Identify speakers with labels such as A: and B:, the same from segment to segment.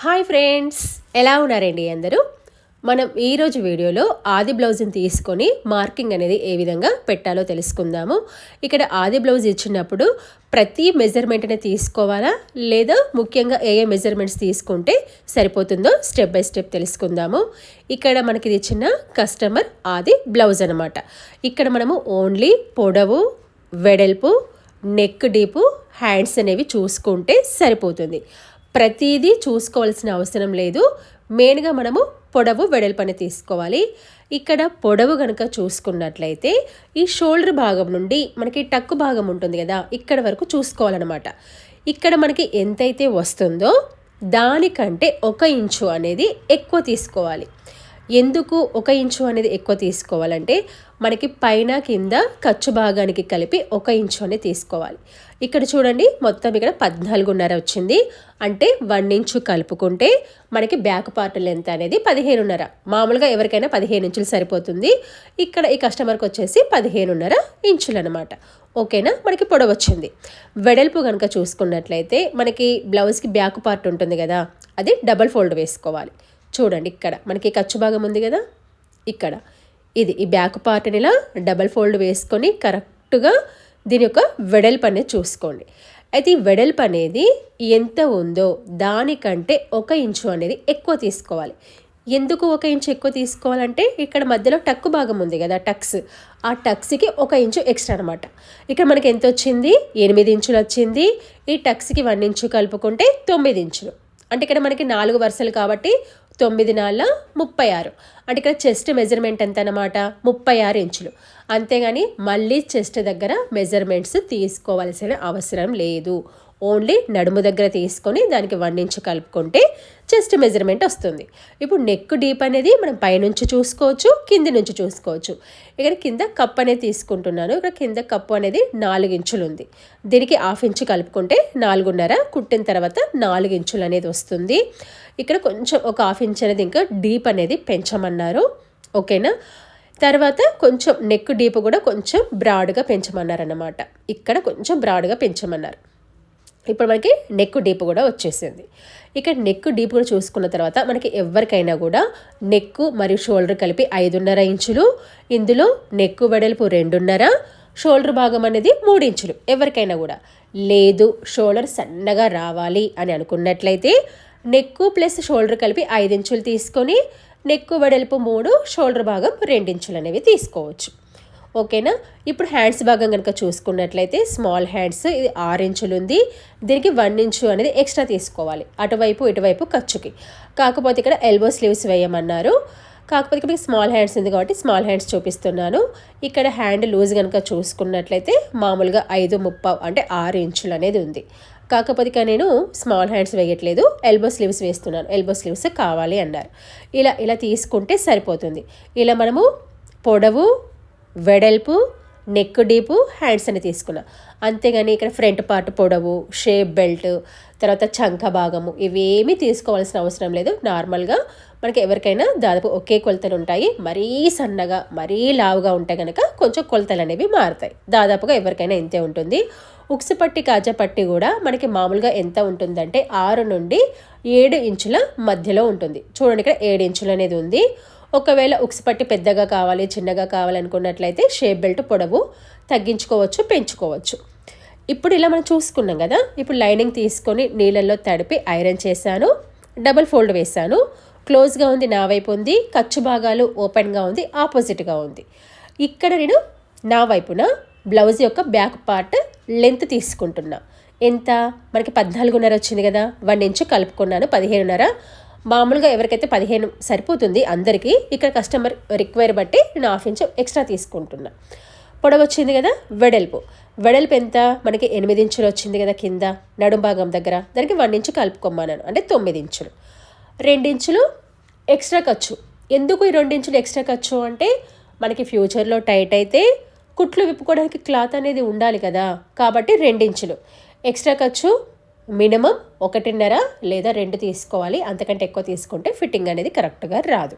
A: Hi friends ఎలా ఉన్నారండి అందరూ? మనం ఈరోజు వీడియోలో ఆది బ్లౌజ్ని తీసుకొని మార్కింగ్ అనేది ఏ విధంగా పెట్టాలో తెలుసుకుందాము. ఇక్కడ ఆది బ్లౌజ్ ఇచ్చినప్పుడు ప్రతి మెజర్మెంట్ని తీసుకోవాలా? లేదా ముఖ్యంగా ఏ ఏ మెజర్మెంట్స్ తీసుకుంటే సరిపోతుందో స్టెప్ బై స్టెప్ తెలుసుకుందాము. ఇక్కడ మనకి ఇది ఇచ్చిన కస్టమర్ ఆది బ్లౌజ్ అనమాట ఇక్కడ మనము ఓన్లీ పొడవు వెడల్పు నెక్ డీపు హ్యాండ్స్ అనేవి చూసుకుంటే సరిపోతుంది. ప్రతిదీ చూసుకోవాల్సిన అవసరం లేదు. మెయిన్గా మనము పొడవు వెడల్పని తీసుకోవాలి. ఇక్కడ పొడవు కనుక చూసుకున్నట్లయితే ఈ షోల్డర్ భాగం నుండి మనకి టక్కు భాగం ఉంటుంది కదా ఇక్కడ వరకు చూసుకోవాలన్నమాట. ఇక్కడ మనకి ఎంతైతే వస్తుందో దానికంటే ఒక ఇంచు అనేది ఎక్కువ తీసుకోవాలి. ఎందుకు ఒక ఇంచు అనేది ఎక్కువ తీసుకోవాలంటే మనకి పైన కింద ఖర్చు భాగానికి కలిపి ఒక ఇంచు అనేది తీసుకోవాలి. ఇక్కడ చూడండి మొత్తం ఇక్కడ పద్నాలుగున్నర వచ్చింది. అంటే వన్ ఇంచు కలుపుకుంటే మనకి బ్యాక్ పార్ట్ లెంత్ అనేది పదిహేనున్నర. మామూలుగా ఎవరికైనా పదిహేను ఇంచులు సరిపోతుంది. ఇక్కడ ఈ కస్టమర్కి వచ్చేసి పదిహేనున్నర ఇంచులు అనమాట ఓకేనా మనకి పొడవు వచ్చింది. వెడల్పు కనుక చూసుకున్నట్లయితే మనకి బ్లౌజ్కి బ్యాక్ పార్ట్ ఉంటుంది కదా అది డబల్ ఫోల్డ్ వేసుకోవాలి. చూడండి ఇక్కడ మనకి ఖర్చు భాగం ఉంది కదా? ఇక్కడ. ఇది ఈ బ్యాక్ పార్ట్ని ఇలా డబల్ ఫోల్డ్ వేసుకొని కరెక్ట్గా దీని యొక్క వెడల్పు అనేది చూసుకోండి. అయితే ఈ వెడల్పు అనేది ఎంత ఉందో దానికంటే ఒక ఇంచు అనేది ఎక్కువ తీసుకోవాలి. ఎందుకు ఒక ఇంచు ఎక్కువ తీసుకోవాలంటే ఇక్కడ మధ్యలో టక్కు భాగం ఉంది కదా టక్స్. ఆ టక్స్కి ఒక ఇంచు ఎక్స్ట్రా అనమాట ఇక్కడ మనకి ఎంత వచ్చింది? ఎనిమిది ఇంచులు వచ్చింది. ఈ టక్స్కి వన్ ఇంచు కలుపుకుంటే తొమ్మిది ఇంచులు. అంటే ఇక్కడ మనకి నాలుగు వరుసలు కాబట్టి తొమ్మిది నాళ్ళ ముప్పై ఆరు. అంటే ఇక్కడ చెస్ట్ మెజర్మెంట్ ఎంత అనమాట ముప్పై ఆరు ఇంచులు. అంతేగాని మళ్ళీ చెస్ట్ దగ్గర మెజర్మెంట్స్ తీసుకోవాల్సిన అవసరం లేదు. ఓన్లీ నడుము దగ్గర తీసుకొని దానికి వన్ కలుపుకుంటే చెస్ట్ మెజర్మెంట్ వస్తుంది. ఇప్పుడు నెక్ డీప్ అనేది మనం పైనుంచి చూసుకోవచ్చు కింది నుంచి చూసుకోవచ్చు. ఇక్కడ కింద కప్ అనేది తీసుకుంటున్నాను. ఇక్కడ కింద కప్పు అనేది నాలుగు ఇంచులు ఉంది. దీనికి హాఫ్ ఇంచు కలుపుకుంటే నాలుగున్నర కుట్టిన తర్వాత నాలుగు ఇంచులు అనేది వస్తుంది. ఇక్కడ కొంచెం ఒక హాఫ్ ఇంచ్ అనేది ఇంకా డీప్ అనేది పెంచమన్నారు. ఓకేనా తర్వాత కొంచెం నెక్ డీప్ కూడా కొంచెం బ్రాడ్గా పెంచమన్నారు ఇక్కడ కొంచెం బ్రాడ్గా పెంచమన్నారు. ఇప్పుడు మనకి నెక్ డీప్ కూడా వచ్చేసింది. ఇక్కడ నెక్ డీప్ కూడా చూసుకున్న తర్వాత మనకి ఎవరికైనా కూడా నెక్ మరియు షోల్డర్ కలిపి ఐదున్నర ఇంచులు ఇందులో నెక్ వెడల్పు రెండున్నర షోల్డర్ భాగం అనేది మూడు ఇంచులు. ఎవరికైనా కూడా. లేదు షోల్డర్ సన్నగా రావాలి అని అనుకున్నట్లయితే నెక్ ప్లస్ షోల్డర్ కలిపి ఐదు ఇంచులు తీసుకొని నెక్ వెడల్పు మూడు షోల్డర్ భాగం రెండించులు అనేవి తీసుకోవచ్చు. ఓకేనా? ఇప్పుడు హ్యాండ్స్ భాగం కనుక చూసుకున్నట్లయితే స్మాల్ హ్యాండ్స్ ఇది ఆరు ఇంచులు ఉంది దీనికి వన్ ఇంచు అనేది ఎక్స్ట్రా తీసుకోవాలి. అటువైపు ఇటువైపు ఖర్చుకి. కాకపోతే ఇక్కడ ఎల్బో స్లీవ్స్ వేయమన్నారు. కాకపోతే ఇక్కడ స్మాల్ హ్యాండ్స్ ఉంది కాబట్టి స్మాల్ హ్యాండ్స్ చూపిస్తున్నాను. ఇక్కడ హ్యాండ్ లూజ్ కనుక చూసుకున్నట్లయితే మామూలుగా ఐదు ముప్ప అంటే ఆరు ఇంచులు అనేది ఉంది. కాకపోతే నేను స్మాల్ హ్యాండ్స్ వేయట్లేదు ఎల్బో స్లీవ్స్ వేస్తున్నాను. ఎల్బో స్లీవ్స్ కావాలి అన్నారు. ఇలా ఇలా తీసుకుంటే సరిపోతుంది. ఇలా మనము పొడవు వెడల్పు నెక్ డీపు హ్యాండ్స్ అని తీసుకున్నా. అంతేగాని ఇక్కడ ఫ్రంట్ పార్ట్ పొడవు షేప్ బెల్ట్ తర్వాత చంక భాగము ఇవేమీ తీసుకోవాల్సిన అవసరం లేదు. నార్మల్గా మనకి ఎవరికైనా దాదాపు ఒకే కొలతలు ఉంటాయి. మరీ సన్నగా మరీ లావుగా ఉంటే కనుక కొంచెం కొలతలు అనేవి మారుతాయి. దాదాపుగా ఎవరికైనా ఇంతే ఉంటుంది. ఉక్సు పట్టి కాజా పట్టి కూడా మనకి మామూలుగా ఎంత ఉంటుందంటే ఆరు నుండి ఏడు ఇంచుల మధ్యలో ఉంటుంది. చూడండి ఇక్కడ ఏడు ఇంచులు అనేది ఉంది. ఒకవేళ ఉక్స్ పట్టి పెద్దగా కావాలి చిన్నగా కావాలనుకున్నట్లయితే షేప్ బెల్ట్ పొడవు తగ్గించుకోవచ్చు పెంచుకోవచ్చు. ఇప్పుడు ఇలా మనం చూసుకున్నాం కదా ఇప్పుడు లైనింగ్ తీసుకొని నీళ్ళల్లో తడిపి ఐరన్ చేశాను డబుల్ ఫోల్డ్ వేశాను. క్లోజ్గా ఉంది నా వైపు ఉంది ఖర్చు భాగాలు ఓపెన్గా ఉంది ఆపోజిట్గా ఉంది. ఇక్కడ నేను నా వైపున బ్లౌజ్ యొక్క బ్యాక్ పార్ట్ లెంత్ తీసుకుంటున్నా. ఎంత? మనకి పద్నాలుగున్నర వచ్చింది కదా వన్ ఇంచు కలుపుకున్నాను పదిహేనున్నర. మామూలుగా ఎవరికైతే పదిహేను సరిపోతుంది అందరికీ ఇక్కడ కస్టమర్ రిక్వైర్ బట్టి నేను హాఫ్ ఇంచ్ ఎక్స్ట్రా తీసుకుంటున్నా. పొడవు వచ్చింది కదా వెడల్పు. వెడల్పు ఎంత? మనకి ఎనిమిది ఇంచులు వచ్చింది కదా కింద నడుం భాగం దగ్గర. దానికి వన్ ఇంచు కలుపుకోమన్నాను అంటే తొమ్మిది ఇంచులు. రెండించులు ఎక్స్ట్రా ఖర్చు. ఎందుకు ఈ రెండించులు ఎక్స్ట్రా ఖర్చు అంటే మనకి ఫ్యూచర్లో టైట్ అయితే కుట్లు విప్పుకోవడానికి క్లాత్ అనేది ఉండాలి కదా కాబట్టి రెండించులు ఎక్స్ట్రా ఖర్చు మినిమం ఒకటిన్నర లేదా రెండు తీసుకోవాలి. అంతకంటే ఎక్కువ తీసుకుంటే ఫిట్టింగ్ అనేది కరెక్ట్గా రాదు.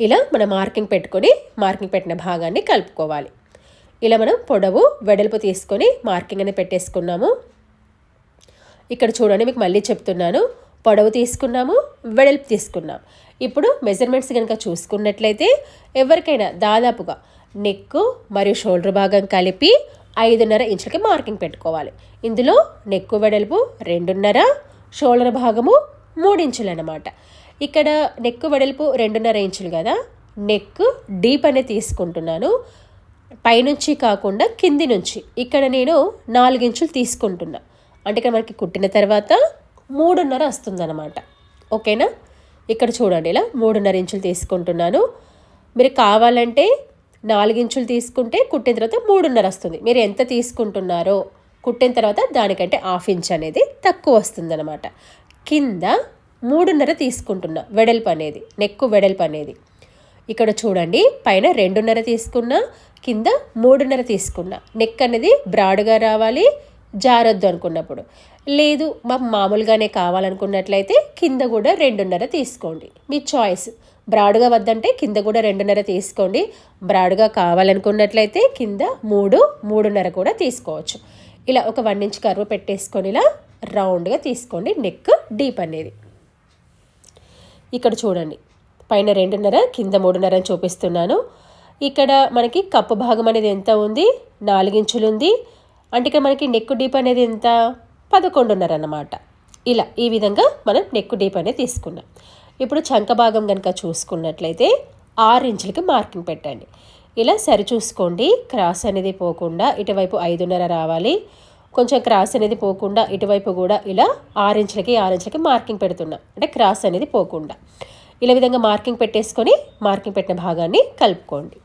A: ఇలా మనం మార్కింగ్ పెట్టుకొని మార్కింగ్ పెట్టిన భాగాన్ని కలుపుకోవాలి. ఇలా మనం పొడవు వెడల్పు తీసుకొని మార్కింగ్ అనేది పెట్టేసుకున్నాము. ఇక్కడ చూడండి మీకు మళ్ళీ చెప్తున్నాను. పొడవు తీసుకున్నాము వెడల్పు తీసుకున్నాం. ఇప్పుడు మెజర్మెంట్స్ కనుక చూసుకున్నట్లయితే ఎవరికైనా దాదాపుగా నెక్ మరియు షోల్డర్ భాగం కలిపి ఐదున్నర ఇంచులకి మార్కింగ్ పెట్టుకోవాలి. ఇందులో నెక్కు వెడల్పు రెండున్నర షోల్డర్ భాగము మూడించులు అనమాట ఇక్కడ నెక్కు వెడల్పు రెండున్నర ఇంచులు కదా నెక్ డీప్ అని తీసుకుంటున్నాను. పైనుంచి కాకుండా కింది నుంచి. ఇక్కడ నేను నాలుగించులు తీసుకుంటున్నా. అంటే ఇక్కడ మనకి కుట్టిన తర్వాత మూడున్నర వస్తుందన్నమాట. ఓకేనా? ఇక్కడ చూడండి ఇలా మూడున్నర ఇంచులు తీసుకుంటున్నాను. మీరు కావాలంటే నాలుగించులు తీసుకుంటే కుట్టిన తర్వాత మూడున్నర వస్తుంది. మీరు ఎంత తీసుకుంటున్నారో కుట్టిన తర్వాత దానికంటే హాఫ్ ఇంచ్ అనేది తక్కువ వస్తుందన్నమాట. కింద మూడున్నర తీసుకుంటున్నా వెడల్పు అనేది నెక్కు వెడల్పు అనేది. ఇక్కడ చూడండి పైన రెండున్నర తీసుకున్నా కింద మూడున్నర తీసుకున్నా. నెక్ అనేది బ్రాడ్గా రావాలి జారొద్దు అనుకున్నప్పుడు. లేదు మాకు మామూలుగానే కావాలనుకున్నట్లయితే కింద కూడా రెండున్నర తీసుకోండి. మీ చాయిస్. బ్రాడ్గా వద్దంటే కింద కూడా రెండున్నర తీసుకోండి. బ్రాడ్గా కావాలనుకున్నట్లయితే కింద మూడు మూడున్నర కూడా తీసుకోవచ్చు. ఇలా ఒక వన్ ఇంచ్ కరువు పెట్టేసుకొని ఇలా రౌండ్గా తీసుకోండి. నెక్ డీప్ అనేది. ఇక్కడ చూడండి. పైన రెండున్నర కింద మూడున్నర అని చూపిస్తున్నాను. ఇక్కడ మనకి కప్పు భాగం అనేది ఎంత ఉంది? నాలుగించులు ఉంది. అంటే ఇక్కడ మనకి నెక్ డీప్ అనేది ఎంత? పదకొండున్నర అన్నమాట. ఇలా ఈ విధంగా మనం నెక్ డీప్ అనేది తీసుకున్నాం. ఇప్పుడు చంక భాగం కనుక చూసుకున్నట్లయితే ఆరు ఇంచులకి మార్కింగ్ పెట్టండి. ఇలా సరి చూసుకోండి క్రాస్ అనేది పోకుండా ఇటువైపు ఐదున్నర రావాలి. కొంచెం క్రాస్ అనేది పోకుండా ఇటువైపు కూడా ఇలా ఆరు ఇంచులకి ఆరు ఇంచులకి మార్కింగ్ పెడుతున్నా. అంటే క్రాస్ అనేది పోకుండా. ఇలా విధంగా మార్కింగ్ పెట్టేసుకొని మార్కింగ్ పెట్టిన భాగాన్ని కలుపుకోండి.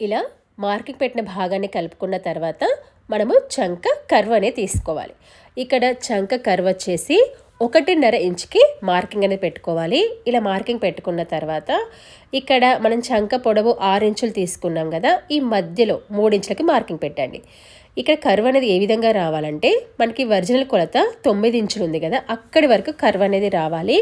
A: ఇలా మార్కింగ్ పెట్టిన భాగాన్ని కలుపుకున్న తర్వాత మనము చంక కర్వ్ అనేది తీసుకోవాలి. ఇక్కడ చంక కర్వ్ వచ్చేసి ఒకటిన్నర ఇంచుకి మార్కింగ్ అనేది పెట్టుకోవాలి. ఇలా మార్కింగ్ పెట్టుకున్న తర్వాత ఇక్కడ మనం చంక పొడవు ఆరు ఇంచులు తీసుకున్నాం కదా ఈ మధ్యలో మూడు ఇంచులకి మార్కింగ్ పెట్టండి. ఇక్కడ కర్వ్ అనేది ఏ విధంగా రావాలంటే మనకి ఒరిజినల్ కొలత తొమ్మిది ఇంచులు ఉంది కదా అక్కడి వరకు కర్వ్ అనేది రావాలి.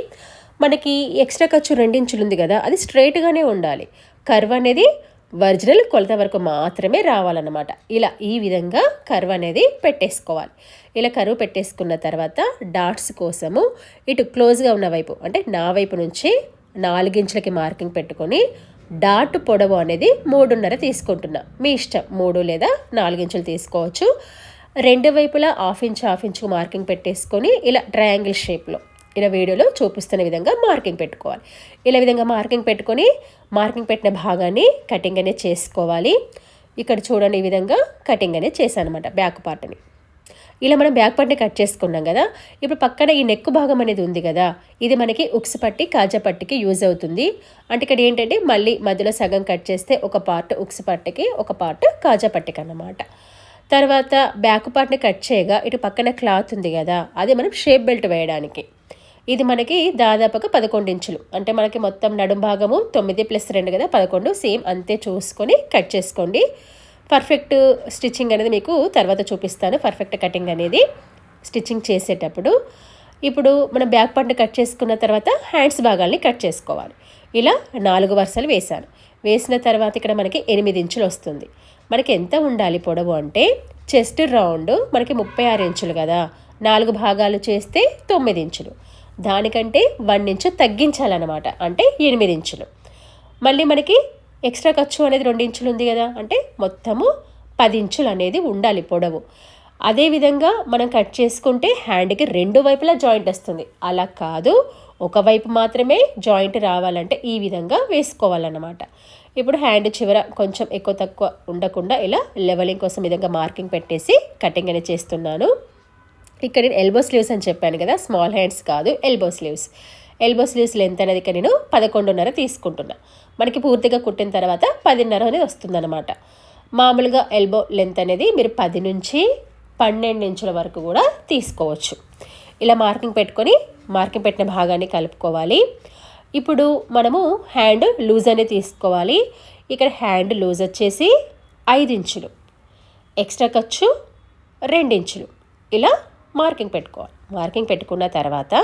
A: మనకి ఎక్స్ట్రా ఖర్చు రెండించులు ఉంది కదా అది స్ట్రైట్గానే ఉండాలి. కర్వ్ అనేది ఒరిజినల్ కొలత వరకు మాత్రమే రావాలన్నమాట. ఇలా ఈ విధంగా కర్వ్ అనేది పెట్టేసుకోవాలి. ఇలా కరువు పెట్టేసుకున్న తర్వాత డాట్స్ కోసము ఇటు క్లోజ్గా ఉన్న వైపు అంటే నా వైపు నుంచి నాలుగించులకి మార్కింగ్ పెట్టుకొని డాట్ పొడవు అనేది మూడున్నర తీసుకుంటున్నా. మీ ఇష్టం మూడు లేదా నాలుగించులు తీసుకోవచ్చు. రెండు వైపులా half inch half inch marking పెట్టేసుకొని ఇలా ట్రయాంగిల్ షేప్లో. ఇలా వీడియోలో చూపిస్తున్న విధంగా మార్కింగ్ పెట్టుకోవాలి. ఇలా విధంగా మార్కింగ్ పెట్టుకొని మార్కింగ్ పెట్టిన భాగాన్ని కటింగ్ అనేది చేసుకోవాలి. ఇక్కడ చూడండి ఈ విధంగా కటింగ్ అనేది చేశాను అనమాట బ్యాక్ పార్ట్ని ఇలా మనం బ్యాక్ పార్ట్ని కట్ చేసుకున్నాం కదా ఇప్పుడు పక్కన ఈ నెక్ భాగం అనేది ఉంది కదా ఇది మనకి ఉక్స్ పట్టి కాజా పట్టికి యూజ్ అవుతుంది. అంటే ఇక్కడ ఏంటంటే మళ్ళీ మధ్యలో సగం కట్ చేస్తే ఒక పార్ట్ ఉక్స్ పట్టికి ఒక పార్ట్ కాజా పట్టికి అన్నమాట. తర్వాత బ్యాక్ పార్ట్ని కట్ చేయగా ఇటు పక్కన క్లాత్ ఉంది కదా అది మనం షేప్ బెల్ట్ వేయడానికి. ఇది మనకి దాదాపుగా పదకొండు ఇంచులు. అంటే మనకి మొత్తం నడుం భాగము తొమ్మిది ప్లస్ రెండు కదా పదకొండు. సేమ్ అంతే చూసుకొని కట్ చేసుకోండి. పర్ఫెక్ట్ స్టిచ్చింగ్ అనేది మీకు తర్వాత చూపిస్తాను పర్ఫెక్ట్ కటింగ్ అనేది స్టిచ్చింగ్ చేసేటప్పుడు. ఇప్పుడు మనం బ్యాక్ పార్ట్ని కట్ చేసుకున్న తర్వాత హ్యాండ్స్ భాగాల్ని కట్ చేసుకోవాలి. ఇలా నాలుగు వరుసలు వేశాను. వేసిన తర్వాత ఇక్కడ మనకి ఎనిమిది ఇంచులు వస్తుంది. మనకి ఎంత ఉండాలి పొడవు అంటే చెస్ట్ రౌండ్ మనకి ముప్పై ఆరు ఇంచులు కదా. నాలుగు భాగాలు చేస్తే తొమ్మిది ఇంచులు. దానికంటే వన్ ఇంచు తగ్గించాలన్నమాట. అంటే ఎనిమిది ఇంచులు. మళ్ళీ మనకి ఎక్స్ట్రా ఖర్చు అనేది రెండు ఇంచులు ఉంది కదా. అంటే మొత్తము పది ఇంచులు అనేది ఉండాలి పొడవు. అదేవిధంగా మనం కట్ చేసుకుంటే హ్యాండ్కి రెండు వైపులా జాయింట్ వస్తుంది. అలా కాదు ఒకవైపు మాత్రమే జాయింట్ రావాలంటే ఈ విధంగా వేసుకోవాలన్నమాట. ఇప్పుడు హ్యాండ్ చివర కొంచెం ఎక్కువ తక్కువ ఉండకుండా ఇలా లెవెలింగ్ కోసం విధంగా మార్కింగ్ పెట్టేసి కటింగ్ అనేది చేస్తున్నాను. ఇక్కడ నేను ఎల్బో స్లీవ్స్ అని చెప్పాను కదా స్మాల్ హ్యాండ్స్ కాదు elbow sleeves elbow sleeves length అనేది ఇక్కడ నేను పదకొండున్నర తీసుకుంటున్నా. మనకి పూర్తిగా కుట్టిన తర్వాత పదిన్నర అనేది వస్తుందన్నమాట. మామూలుగా ఎల్బో లెంత్ అనేది మీరు పది నుంచి పన్నెండు ఇంచుల వరకు కూడా తీసుకోవచ్చు. ఇలా మార్కింగ్ పెట్టుకొని మార్కింగ్ పెట్టిన భాగాన్ని కలుపుకోవాలి. ఇప్పుడు మనము హ్యాండ్ లూజ్ అనేది తీసుకోవాలి. ఇక్కడ హ్యాండ్ లూజ్ వచ్చేసి ఐదు ఇంచులు. ఎక్స్ట్రా ఖర్చు రెండించులు ఇలా మార్కింగ్ పెట్టుకోవాలి. మార్కింగ్ పెట్టుకున్న తర్వాత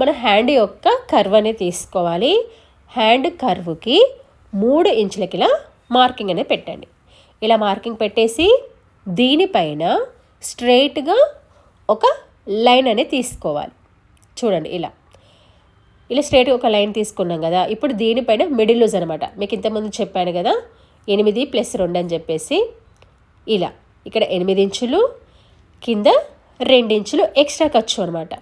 A: మన హ్యాండ్ యొక్క కర్వ్ అనేది తీసుకోవాలి. హ్యాండ్ కర్వ్కి మూడు ఇంచులకి ఇలా మార్కింగ్ అనేది పెట్టండి. ఇలా మార్కింగ్ పెట్టేసి దీనిపైన స్ట్రైట్గా ఒక లైన్ అనేది తీసుకోవాలి. చూడండి ఇలా. ఇలా స్ట్రైట్గా ఒక లైన్ తీసుకున్నాం కదా ఇప్పుడు దీనిపైన మిడిల్ లూజ్ అనమాట మీకు ఇంతకుముందు చెప్పాను కదా ఎనిమిది ప్లస్ రెండు అని చెప్పేసి ఇలా. ఇక్కడ ఎనిమిది ఇంచులు కింద రెండించులు ఎక్స్ట్రా ఖర్చు అనమాట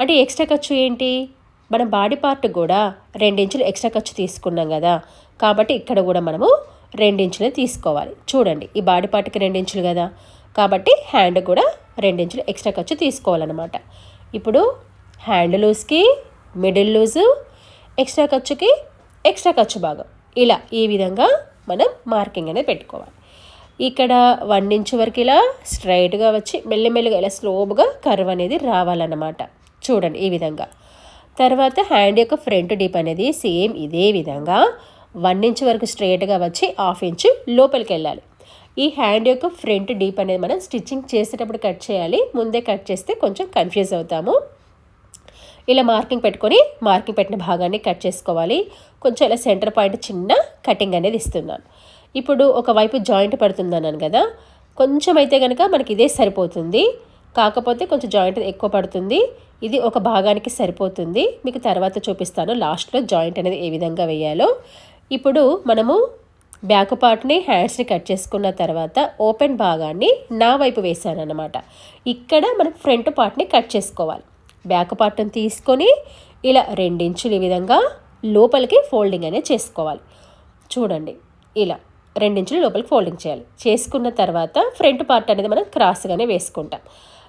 A: అంటే ఎక్స్ట్రా ఖర్చు ఏంటి? మన బాడీ పార్ట్ కూడా రెండించులు ఎక్స్ట్రా ఖర్చు తీసుకున్నాం కదా. కాబట్టి ఇక్కడ కూడా మనము రెండించులు తీసుకోవాలి. చూడండి ఈ బాడీ పార్ట్కి రెండించులు కదా. కాబట్టి హ్యాండ్ కూడా రెండించులు ఎక్స్ట్రా ఖర్చు తీసుకోవాలన్నమాట. ఇప్పుడు హ్యాండ్ లూజ్కి మిడిల్ లూజు ఎక్స్ట్రా ఖర్చుకి ఎక్స్ట్రా ఖర్చు భాగం. ఇలా ఈ విధంగా మనం మార్కింగ్ అనేది పెట్టుకోవాలి. ఇక్కడ వన్ ఇంచ్ వరకు ఇలా స్ట్రైట్గా వచ్చి మెల్లమెల్లగా ఇలా స్లోగా కర్వ్ అనేది రావాలన్నమాట. చూడండి ఈ విధంగా. తర్వాత హ్యాండ్ యొక్క ఫ్రంట్ డీప్ అనేది సేమ్ ఇదే విధంగా వన్ ఇంచ్ వరకు స్ట్రైట్గా వచ్చి హాఫ్ ఇంచ్ లోపలికి వెళ్ళాలి. ఈ హ్యాండ్ యొక్క ఫ్రంట్ డీప్ అనేది మనం స్టిచ్చింగ్ చేసేటప్పుడు కట్ చేయాలి. ముందే కట్ చేస్తే కొంచెం కన్ఫ్యూజ్ అవుతాము. ఇలా మార్కింగ్ పెట్టుకొని మార్కింగ్ పెట్టిన భాగాన్ని కట్ చేసుకోవాలి. కొంచెం ఇలా సెంటర్ పాయింట్ చిన్న కటింగ్ అనేది ఇస్తున్నాను. ఇప్పుడు ఒకవైపు జాయింట్ పడుతుందన్నాను కదా కొంచెం అయితే కనుక మనకి ఇదే సరిపోతుంది. కాకపోతే కొంచెం జాయింట్ ఎక్కువ పడుతుంది. ఇది ఒక భాగానికి సరిపోతుంది. మీకు తర్వాత చూపిస్తాను లాస్ట్లో జాయింట్ అనేది ఏ విధంగా వేయాలో. ఇప్పుడు మనము బ్యాక్ పార్ట్ని హ్యాండ్స్ని కట్ చేసుకున్న తర్వాత ఓపెన్ భాగాన్ని నా వైపు వేసాను అనమాట ఇక్కడ మనం ఫ్రంట్ పార్ట్ని కట్ చేసుకోవాలి. బ్యాక్ పార్ట్ని తీసుకొని ఇలా రెండించులు ఈ విధంగా లోపలికి ఫోల్డింగ్ అనేది చేసుకోవాలి. చూడండి ఇలా. రెండించులు లోపలికి ఫోల్డింగ్ చేయాలి. చేసుకున్న తర్వాత ఫ్రంట్ పార్ట్ అనేది మనం క్రాస్గానే వేసుకుంటాం.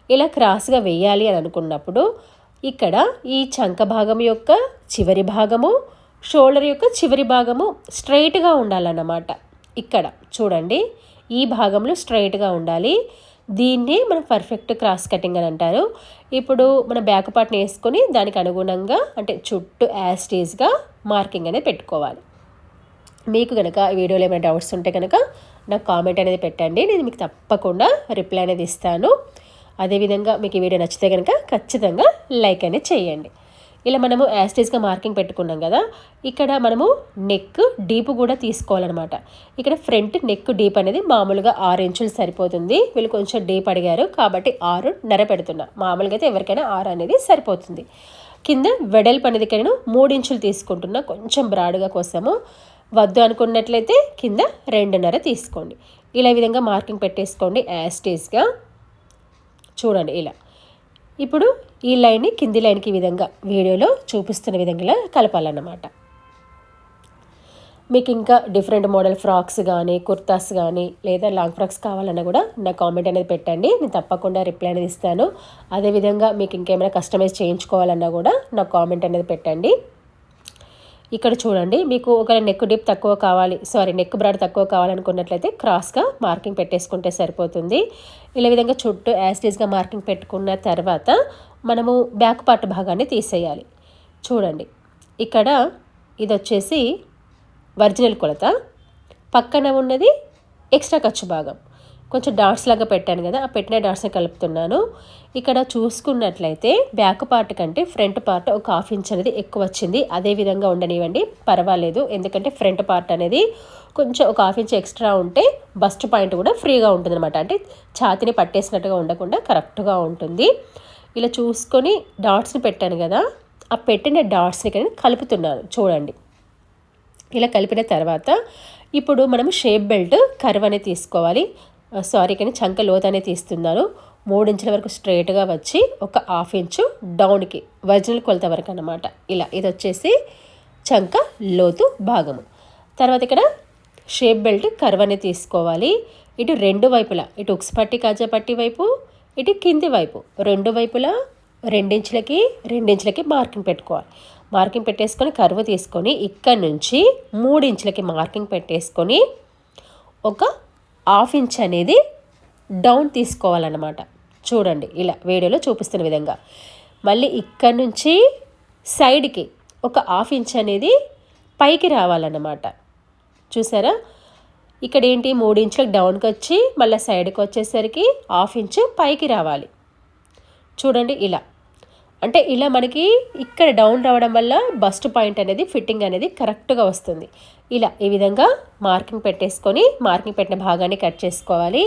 A: ఇలా క్రాస్గా వేయాలి అని అనుకున్నప్పుడు ఇక్కడ ఈ చంక భాగం యొక్క చివరి భాగము షోల్డర్ యొక్క చివరి భాగము స్ట్రైట్గా ఉండాలన్నమాట. ఇక్కడ చూడండి ఈ భాగంలో స్ట్రైట్గా ఉండాలి. దీన్ని మనం పర్ఫెక్ట్ క్రాస్ కటింగ్ అని అంటారు. ఇప్పుడు మన బ్యాక్ పార్ట్ని వేసుకొని దానికి అనుగుణంగా అంటే చుట్టూ యాస్టేజ్గా మార్కింగ్ అనేది పెట్టుకోవాలి. మీకు కనుక ఈ వీడియోలో ఏమైనా డౌట్స్ ఉంటే కనుక నాకు కామెంట్ అనేది పెట్టండి. నేను మీకు తప్పకుండా రిప్లై అనేది ఇస్తాను. అదేవిధంగా మీకు ఈ వీడియో నచ్చితే కనుక ఖచ్చితంగా లైక్ అనేది చేయండి. ఇలా మనము యాస్టేజ్గా మార్కింగ్ పెట్టుకున్నాం కదా ఇక్కడ మనము నెక్ డీప్ కూడా తీసుకోవాలన్నమాట. ఇక్కడ ఫ్రంట్ నెక్ డీప్ అనేది మామూలుగా ఆరు ఇంచులు సరిపోతుంది. వీళ్ళు కొంచెం డీప్ అడిగారు కాబట్టి ఆరు నర పెడుతున్నా. మామూలుగా అయితే ఎవరికైనా ఆరు అనేది సరిపోతుంది. కింద వెడల్పు అనేది ఇక్కడ నేను మూడు ఇంచులు తీసుకుంటున్నా. కొంచెం బ్రాడ్గా కోసము. వద్దు అనుకున్నట్లయితే కింద రెండున్నర తీసుకోండి. ఇలా విధంగా మార్కింగ్ పెట్టేసుకోండి యాస్టేజ్గా చూడండి ఇలా. ఇప్పుడు ఈ లైన్ని కింది లైన్కి ఈ విధంగా వీడియోలో చూపిస్తున్న విధంగా కలపాలన్నమాట. మీకు ఇంకా డిఫరెంట్ మోడల్ ఫ్రాక్స్ కానీ కుర్తాస్ కానీ లేదా లాంగ్ ఫ్రాక్స్ కావాలన్నా కూడా నా కామెంట్ అనేది పెట్టండి. నేను తప్పకుండా రిప్లై అనేది ఇస్తాను. అదేవిధంగా మీకు ఇంకేమైనా కస్టమైజ్ చేయించుకోవాలన్నా కూడా నా కామెంట్ అనేది పెట్టండి. ఇక్కడ చూడండి మీకు ఒక నెక్ డిప్ తక్కువ కావాలి సారీ నెక్ బ్రాడ్ తక్కువ కావాలనుకున్నట్లయితే క్రాస్గా మార్కింగ్ పెట్టేసుకుంటే సరిపోతుంది. ఇలా విధంగా చుట్టూ యాస్టీస్గా మార్కింగ్ పెట్టుకున్న తర్వాత మనము బ్యాక్ పార్ట్ భాగాన్ని తీసేయాలి. చూడండి ఇక్కడ ఇది వచ్చేసి ఒరిజినల్ కొలత పక్కన ఉన్నది ఎక్స్ట్రా ఖర్చు భాగం. కొంచెం డాట్స్ లాగా పెట్టాను కదా ఆ పెట్టిన డాట్స్ని కలుపుతున్నాను. ఇక్కడ చూసుకున్నట్లయితే బ్యాక్ పార్ట్ కంటే ఫ్రంట్ పార్ట్ ఒక హాఫ్ ఇంచ్ అనేది ఎక్కువ వచ్చింది. అదే విధంగా ఉండనివ్వండి పర్వాలేదు. ఎందుకంటే ఫ్రంట్ పార్ట్ అనేది కొంచెం ఒక హాఫ్ ఇంచ్ ఎక్స్ట్రా ఉంటే బస్ట్ పాయింట్ కూడా ఫ్రీగా ఉంటుంది అనమాట అంటే ఛాతిని పట్టేసినట్టుగా ఉండకుండా కరెక్ట్గా ఉంటుంది. ఇలా చూసుకొని డాట్స్ని పెట్టాను కదా ఆ పెట్టిన డాట్స్ని కానీ కలుపుతున్నాను. చూడండి. ఇలా కలిపిన తర్వాత ఇప్పుడు మనం షేప్ బెల్ట్ కర్వ్ అనేది తీసుకోవాలి. సారీ కానీ చంక లోతనే తీస్తున్నాను. మూడు ఇంచుల వరకు స్ట్రైట్గా వచ్చి ఒక హాఫ్ ఇంచు డౌన్కి ఒరిజినల్ కొలత వరకు అనమాట ఇలా ఇది వచ్చేసి చంక లోతు భాగము. తర్వాత ఇక్కడ షేప్ బెల్ట్ కర్వ్ అనేది తీసుకోవాలి. ఇటు రెండు వైపులా ఇటు ఉక్స్ పట్టి కాజా పట్టి వైపు ఇటు కింది వైపు రెండు వైపులా రెండించులకి రెండించులకి మార్కింగ్ పెట్టుకోవాలి. మార్కింగ్ పెట్టేసుకొని కర్వ్ తీసుకొని ఇక్కడ నుంచి మూడించులకి మార్కింగ్ పెట్టేసుకొని ఒక హాఫ్ ఇంచ్ అనేది డౌన్ తీసుకోవాలన్నమాట. చూడండి ఇలా వీడియోలో చూపిస్తున్న విధంగా. మళ్ళీ ఇక్కడ నుంచి సైడ్కి ఒక హాఫ్ ఇంచ్ అనేది పైకి రావాలన్నమాట. చూసారా? ఇక్కడ ఏంటి మూడు ఇంచులకు డౌన్కి వచ్చి మళ్ళీ సైడ్కి వచ్చేసరికి హాఫ్ ఇంచు పైకి రావాలి. చూడండి ఇలా. అంటే ఇలా మనకి ఇక్కడ డౌన్ రావడం వల్ల బస్ట్ పాయింట్ అనేది ఫిట్టింగ్ అనేది కరెక్ట్గా వస్తుంది. ఇలా ఈ విధంగా మార్కింగ్ పెట్టేసుకొని మార్కింగ్ పెట్టిన భాగాన్ని కట్ చేసుకోవాలి.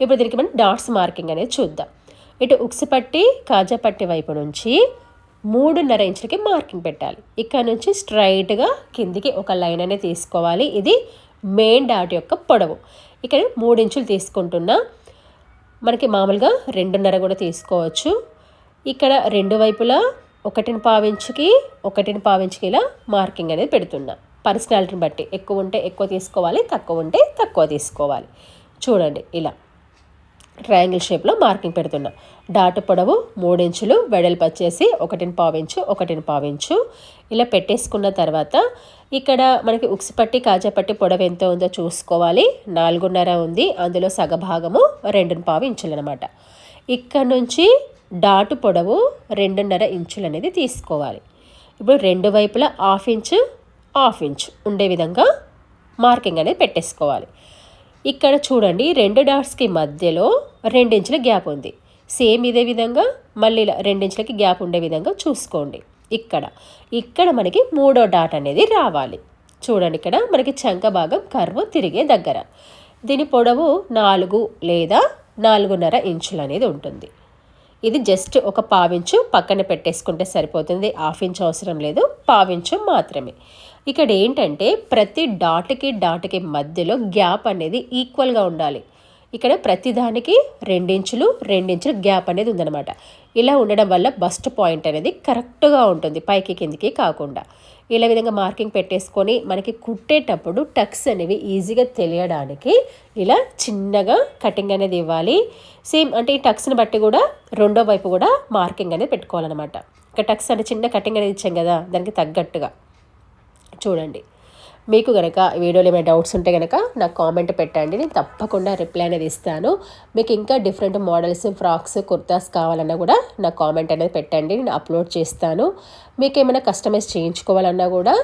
A: ఇప్పుడు దీనికి మనం డాట్స్ మార్కింగ్ అనేది చూద్దాం. ఇటు ఉక్సుపట్టి కాజాపట్టి వైపు నుంచి మూడున్నర ఇంచులకి మార్కింగ్ పెట్టాలి. ఇక్కడ నుంచి స్ట్రైట్గా కిందికి ఒక లైన్ అనేది తీసుకోవాలి. ఇది మెయిన్ డాట్ యొక్క పొడవు. ఇక్కడ మూడు ఇంచులు తీసుకుంటున్నా. మనకి మామూలుగా రెండున్నర కూడా తీసుకోవచ్చు. ఇక్కడ రెండు వైపులా ఒకటిని పావించుకి ఒకటిని పావించుకి ఇలా మార్కింగ్ అనేది పెడుతున్నా. పర్సనాలిటీని బట్టి ఎక్కువ ఉంటే ఎక్కువ తీసుకోవాలి తక్కువ ఉంటే తక్కువ తీసుకోవాలి. చూడండి ఇలా. ట్రయాంగిల్ షేప్లో మార్కింగ్ పెడుతున్నా. డాటు పొడవు మూడించులు వెడల్పు వచ్చేసి ఒకటిని పావించు ఒకటిని పావించు ఇలా పెట్టేసుకున్న తర్వాత ఇక్కడ మనకి ఉక్సిపట్టి పట్టి పొడవు ఎంత ఉందో చూసుకోవాలి. నాలుగున్నర ఉంది అందులో సగభాగము రెండుని పావు ఇంచులు అనమాట ఇక్కడ నుంచి డాటు పొడవు రెండున్నర ఇంచులు అనేది తీసుకోవాలి. ఇప్పుడు రెండు వైపులా హాఫ్ ఇంచు హాఫ్ ఇంచ్ ఉండే విధంగా మార్కింగ్ అనేది పెట్టేసుకోవాలి. ఇక్కడ చూడండి రెండు డాట్స్కి మధ్యలో రెండించుల గ్యాప్ ఉంది. సేమ్ ఇదే విధంగా మళ్ళీ ఇలా రెండించులకి గ్యాప్ ఉండే విధంగా చూసుకోండి. ఇక్కడ ఇక్కడ మనకి మూడో డాట్ అనేది రావాలి. చూడండి ఇక్కడ మనకి చంక భాగం కర్వ్ తిరిగే దగ్గర. దీని పొడవు నాలుగు లేదా నాలుగున్నర ఇంచులు అనేది ఉంటుంది. ఇది జస్ట్ ఒక పావించు పక్కన పెట్టేసుకుంటే సరిపోతుంది. హాఫ్ ఇంచ్ అవసరం లేదు పావించు మాత్రమే. ఇక్కడ ఏంటంటే ప్రతి డాట్కి డాట్కి మధ్యలో గ్యాప్ అనేది ఈక్వల్గా ఉండాలి. ఇక్కడ ప్రతిదానికి రెండించులు రెండించులు గ్యాప్ అనేది ఉందన్నమాట. ఇలా ఉండడం వల్ల బస్ట్ పాయింట్ అనేది కరెక్ట్గా ఉంటుంది పైకి కిందికి కాకుండా. ఇలా విధంగా మార్కింగ్ పెట్టేసుకొని మనకి కుట్టేటప్పుడు టక్స్ అనేవి ఈజీగా తెలియడానికి ఇలా చిన్నగా కటింగ్ అనేది ఇవ్వాలి. సేమ్ అంటే ఈ టక్స్ని బట్టి కూడా రెండో వైపు కూడా మార్కింగ్ అనేది పెట్టుకోవాలన్నమాట. ఇక టక్స్ అంటే చిన్న కటింగ్ అనేది ఇచ్చాం కదా దానికి తగ్గట్టుగా. చూడండి. మీకు కనుక వీడియోలో ఏమైనా డౌట్స్ ఉంటే కనుక నాకు కామెంట్ పెట్టండి. నేను తప్పకుండా రిప్లై అనేది ఇస్తాను. మీకు ఇంకా డిఫరెంట్ మోడల్స్ ఫ్రాక్స్ కుర్తాస్ కావాలన్నా కూడా నాకు కామెంట్ అనేది పెట్టండి. నేను అప్లోడ్ చేస్తాను. మీకు ఏమైనా కస్టమైజ్ చేయించుకోవాలన్నా కూడా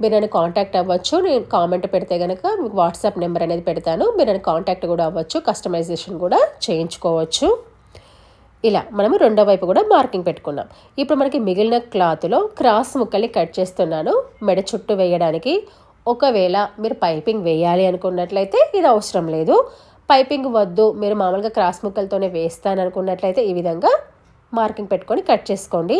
A: మీరు నన్ను కాంటాక్ట్ అవ్వచ్చు. నేను కామెంట్ పెడితే కనుక మీకు వాట్సాప్ నెంబర్ అనేది పెడతాను. మీరు నన్ను కాంటాక్ట్ కూడా అవ్వచ్చు. కస్టమైజేషన్ కూడా చేయించుకోవచ్చు. ఇలా మనము రెండో వైపు కూడా మార్కింగ్ పెట్టుకున్నాం. ఇప్పుడు మనకి మిగిలిన క్లాత్లో క్రాస్ ముక్కల్ని కట్ చేస్తున్నాను. మెడ చుట్టూ వేయడానికి ఒకవేళ మీరు పైపింగ్ వేయాలి అనుకున్నట్లయితే ఇది అవసరం లేదు. పైపింగ్ వద్దు మీరు మామూలుగా క్రాస్ ముక్కలతోనే వేస్తాను అనుకున్నట్లయితే ఈ విధంగా మార్కింగ్ పెట్టుకొని కట్ చేసుకోండి.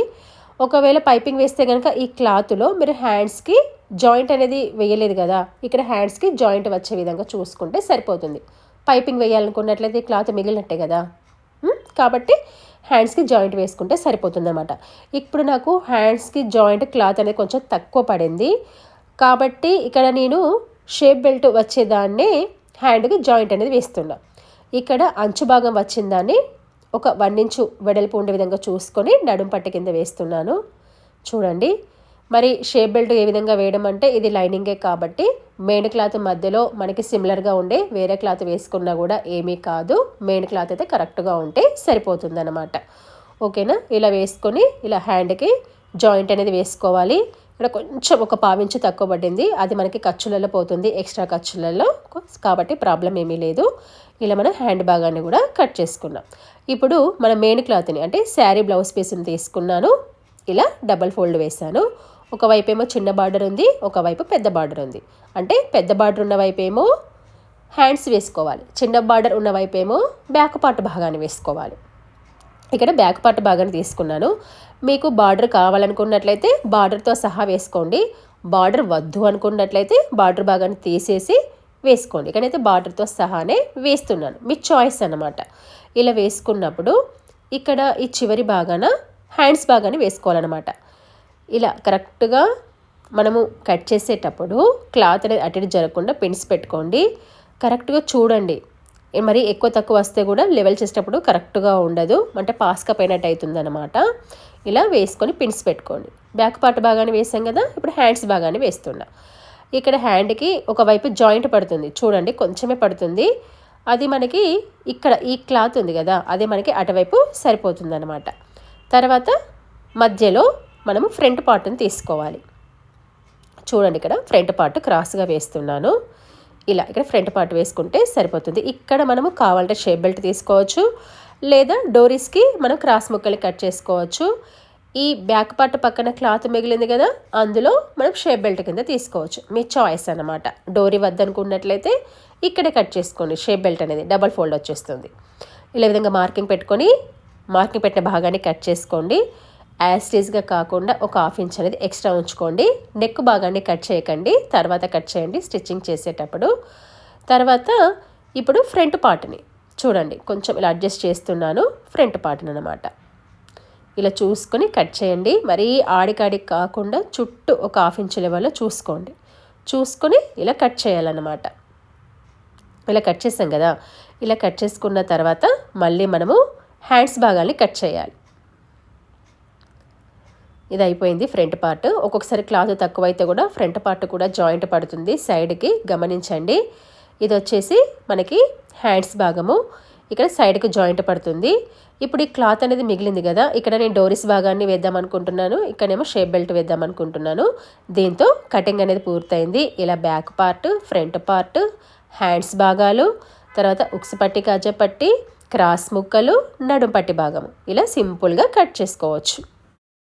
A: ఒకవేళ పైపింగ్ వేస్తే కనుక ఈ క్లాత్లో మీరు హ్యాండ్స్కి జాయింట్ అనేది వేయలేదు కదా ఇక్కడ హ్యాండ్స్కి జాయింట్ వచ్చే విధంగా చూసుకుంటే సరిపోతుంది. పైపింగ్ వేయాలనుకున్నట్లయితే ఈ క్లాత్ మిగిలినట్టే కదా. కాబట్టి హ్యాండ్స్కి జాయింట్ వేసుకుంటే సరిపోతుందన్నమాట. ఇప్పుడు నాకు హ్యాండ్స్కి జాయింట్ క్లాత్ అనేది కొంచెం తక్కువ పడింది. కాబట్టి ఇక్కడ నేను షేప్ బెల్ట్ వచ్చేదాన్ని హ్యాండ్కి జాయింట్ అనేది వేస్తున్నా. ఇక్కడ అంచు భాగం వచ్చిన దాన్ని ఒక వన్ ఇంచు వెడల్పు ఉండే విధంగా చూసుకొని నడుం పట్ట కింద వేస్తున్నాను. చూడండి. మరి షేప్ బెల్ట్ ఏ విధంగా వేయడం అంటే ఇది లైనింగే కాబట్టి మెయిన్ క్లాత్ మధ్యలో మనకి సిమిలర్గా ఉండే వేరే క్లాత్ వేసుకున్నా కూడా ఏమీ కాదు. మెయిన్ క్లాత్ అయితే కరెక్ట్గా ఉంటే సరిపోతుంది అనమాట ఓకేనా ఇలా వేసుకొని ఇలా హ్యాండ్కి జాయింట్ అనేది వేసుకోవాలి. ఇక్కడ కొంచెం ఒక పావించి తక్కువ పడింది. అది మనకి ఖర్చులలో పోతుంది ఎక్స్ట్రా ఖర్చులలో. కాబట్టి ప్రాబ్లం ఏమీ లేదు. ఇలా మనం హ్యాండ్ భాగాన్ని కూడా కట్ చేసుకున్నాం. ఇప్పుడు మన మెయిన్ క్లాత్ని అంటే శారీ బ్లౌజ్ పీస్ని తీసుకున్నాను. ఇలా డబల్ ఫోల్డ్ వేసాను ఒకవైపు ఏమో చిన్న బార్డర్ ఉంది ఒకవైపు పెద్ద బార్డర్ ఉంది. అంటే పెద్ద బార్డర్ ఉన్న వైపు ఏమో హ్యాండ్స్ వేసుకోవాలి. చిన్న బార్డర్ ఉన్న వైపు ఏమో బ్యాక్ పార్ట్ భాగాన్ని వేసుకోవాలి. ఇక్కడ బ్యాక్ పార్ట్ భాగాన్ని తీసుకున్నాను. మీకు బార్డర్ కావాలనుకున్నట్లయితే బార్డర్తో సహా వేసుకోండి. బార్డర్ వద్దు అనుకున్నట్లయితే బార్డర్ భాగాన్ని తీసేసి వేసుకోండి. ఇక్కడైతే బార్డర్తో సహానే వేస్తున్నాను. మీ చాయిస్ అనమాట ఇలా వేసుకున్నప్పుడు ఇక్కడ ఈ చివరి భాగాన హ్యాండ్స్ భాగాన్ని వేసుకోవాలన్నమాట. ఇలా కరెక్ట్గా మనము కట్ చేసేటప్పుడు క్లాత్ అనేది అటు ఇటు జరగకుండా పిన్స్ పెట్టుకోండి. కరెక్ట్గా చూడండి. మరి ఎక్కువ తక్కువ వస్తే కూడా లెవెల్ చేసేటప్పుడు కరెక్ట్గా ఉండదు. అంటే పాస్క పోయినట్టు అవుతుంది అనమాట ఇలా వేసుకొని పిన్స్ పెట్టుకోండి. బ్యాక్ పార్ట్ బాగానే వేసాం కదా ఇప్పుడు హ్యాండ్స్ బాగానే వేస్తున్నా. ఇక్కడ హ్యాండ్కి ఒకవైపు జాయింట్ పడుతుంది. చూడండి కొంచెమే పడుతుంది. అది మనకి ఇక్కడ ఈ క్లాత్ ఉంది కదా అది మనకి అటువైపు సరిపోతుంది అనమాట తర్వాత మధ్యలో మనము ఫ్రంట్ పార్ట్ని తీసుకోవాలి. చూడండి ఇక్కడ ఫ్రంట్ పార్ట్ క్రాస్గా వేస్తున్నాను. ఇలా ఇక్కడ ఫ్రంట్ పార్ట్ వేసుకుంటే సరిపోతుంది. ఇక్కడ మనము కావాలంటే షేప్ బెల్ట్ తీసుకోవచ్చు. లేదా డోరీస్కి మనం క్రాస్ ముక్కలు కట్ చేసుకోవచ్చు. ఈ బ్యాక్ పార్ట్ పక్కన క్లాత్ మిగిలింది కదా అందులో మనం షేప్ బెల్ట్ కింద తీసుకోవచ్చు. మీ చాయిస్ అనమాట డోరీ వద్దనుకున్నట్లయితే ఇక్కడే కట్ చేసుకోండి. షేప్ బెల్ట్ అనేది డబల్ ఫోల్డ్ వచ్చేస్తుంది. ఇలా విధంగా మార్కింగ్ పెట్టుకొని మార్కింగ్ పెట్టిన భాగాన్ని కట్ చేసుకోండి. యాస్టేజ్గా కాకుండా ఒక హాఫ్ ఇంచ్ అనేది ఎక్స్ట్రా ఉంచుకోండి. నెక్ భాగాన్ని కట్ చేయకండి. తర్వాత కట్ చేయండి స్టిచ్చింగ్ చేసేటప్పుడు. తర్వాత ఇప్పుడు ఫ్రంట్ పార్ట్ని చూడండి. కొంచెం ఇలా అడ్జస్ట్ చేస్తున్నాను. ఫ్రంట్ పార్ట్ని అనమాట ఇలా చూసుకొని కట్ చేయండి. మరీ ఆడికాడికి కాకుండా చుట్టూ ఒక హాఫ్ ఇంచ్ లెవెల్లో చూసుకోండి. చూసుకొని ఇలా కట్ చేయాలన్నమాట. ఇలా కట్ చేసాం కదా. ఇలా కట్ చేసుకున్న తర్వాత మళ్ళీ మనము హ్యాండ్స్ భాగాన్ని కట్ చేయాలి. ఇది అయిపోయింది ఫ్రంట్ పార్ట్. ఒక్కొక్కసారి క్లాత్ తక్కువైతే కూడా ఫ్రంట్ పార్ట్ కూడా జాయింట్ పడుతుంది. సైడ్కి గమనించండి. ఇది వచ్చేసి మనకి హ్యాండ్స్ భాగము. ఇక్కడ సైడ్కి జాయింట్ పడుతుంది. ఇప్పుడు ఈ క్లాత్ అనేది మిగిలింది కదా ఇక్కడ నేను డోరీస్ భాగాన్ని వేద్దాం అనుకుంటున్నాను. ఇక్కడేమో షేప్ బెల్ట్ వేద్దాం అనుకుంటున్నాను. దీంతో కటింగ్ అనేది పూర్తయింది. ఇలా back part front part hands భాగాలు తర్వాత ఉక్స్ పట్టి పట్టి క్రాస్ ముక్కలు నడుం పట్టి భాగం ఇలా సింపుల్గా కట్ చేసుకోవచ్చు.